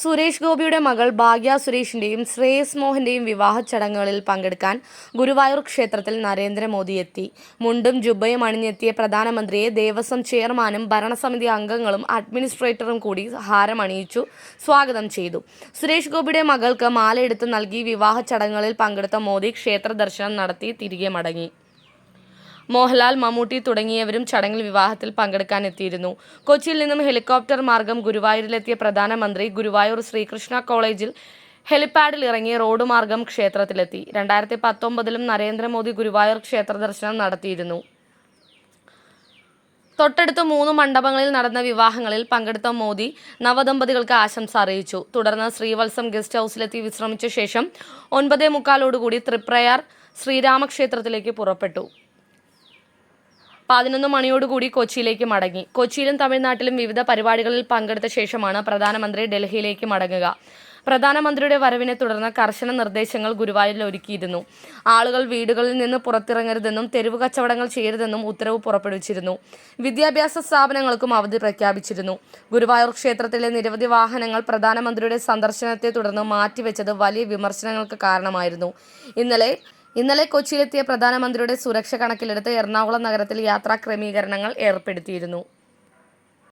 സുരേഷ് ഗോപിയുടെ മകൾ ഭാഗ്യ സുരേഷിന്റെയും ശ്രേയസ് മോഹന്റെയും വിവാഹ ചടങ്ങുകളിൽ പങ്കെടുക്കാൻ ഗുരുവായൂർ ക്ഷേത്രത്തിൽ നരേന്ദ്രമോദി എത്തി. മുണ്ടും ജുബയും അണിഞ്ഞെത്തിയ പ്രധാനമന്ത്രിയെ ദേവസ്വം ചെയർമാനും ഭരണസമിതി അംഗങ്ങളും അഡ്മിനിസ്ട്രേറ്ററും കൂടി ഹാരമണിയിച്ചു സ്വാഗതം ചെയ്തു. സുരേഷ് ഗോപിയുടെ മകൾക്ക് മാലയെടുത്ത് നൽകി വിവാഹ ചടങ്ങുകളിൽ പങ്കെടുത്ത മോദി ക്ഷേത്ര ദർശനം നടത്തി തിരികെ മടങ്ങി. മോഹൻലാൽ മമ്മൂട്ടി തുടങ്ങിയവരും ചടങ്ങിൽ വിവാഹത്തിൽ പങ്കെടുക്കാൻ എത്തിയിരുന്നു കൊച്ചിയിൽ നിന്നും ഹെലികോപ്റ്റർ മാർഗം ഗുരുവായൂരിലെത്തിയ പ്രധാനമന്ത്രി ഗുരുവായൂർ ശ്രീകൃഷ്ണ കോളേജിൽ ഹെലിപാഡിൽ ഇറങ്ങി റോഡ് മാർഗം ക്ഷേത്രത്തിലെത്തി. രണ്ടായിരത്തി പത്തൊമ്പതിലും നരേന്ദ്രമോദി ഗുരുവായൂർ ക്ഷേത്ര ദർശനം നടത്തിയിരുന്നു. തൊട്ടടുത്ത മൂന്ന് മണ്ഡപങ്ങളിൽ നടന്ന വിവാഹങ്ങളിൽ പങ്കെടുത്ത മോദി നവദമ്പതികൾക്ക് ആശംസ അറിയിച്ചു. തുടർന്ന് ശ്രീവത്സം ഗസ്റ്റ് ഹൗസിലെത്തി വിശ്രമിച്ച ശേഷം ഒൻപതേ മുക്കാലോടുകൂടി തൃപ്രയാർ ശ്രീരാമക്ഷേത്രത്തിലേക്ക് പുറപ്പെട്ടു. പതിനൊന്ന് മണിയോടുകൂടി കൊച്ചിയിലേക്ക് മടങ്ങി. കൊച്ചിയിലും തമിഴ്നാട്ടിലും വിവിധ പരിപാടികളിൽ പങ്കെടുത്ത ശേഷമാണ് പ്രധാനമന്ത്രി ഡൽഹിയിലേക്ക് മടങ്ങുക. പ്രധാനമന്ത്രിയുടെ വരവിനെ തുടർന്ന് കർശന നിർദ്ദേശങ്ങൾ ഗുരുവായൂരിൽ ഒരുക്കിയിരുന്നു. ആളുകൾ വീടുകളിൽ നിന്ന് പുറത്തിറങ്ങരുതെന്നും തെരുവ് കച്ചവടങ്ങൾ ചെയ്യരുതെന്നും ഉത്തരവ് പുറപ്പെടുവിച്ചിരുന്നു. വിദ്യാഭ്യാസ സ്ഥാപനങ്ങൾക്കും അവധി പ്രഖ്യാപിച്ചിരുന്നു. ഗുരുവായൂർ ക്ഷേത്രത്തിലെ നിരവധി വാഹനങ്ങൾ പ്രധാനമന്ത്രിയുടെ സന്ദർശനത്തെ തുടർന്ന് മാറ്റിവെച്ചത് വലിയ വിമർശനങ്ങൾക്ക് കാരണമായിരുന്നു. ഇന്നലെ ഇന്നലെ കൊച്ചിയിലെത്തിയ പ്രധാനമന്ത്രിയുടെ സുരക്ഷ കണക്കിലെടുത്ത് എറണാകുളം നഗരത്തിൽ യാത്രാ ക്രമീകരണങ്ങൾ ഏർപ്പെടുത്തിയിരുന്നു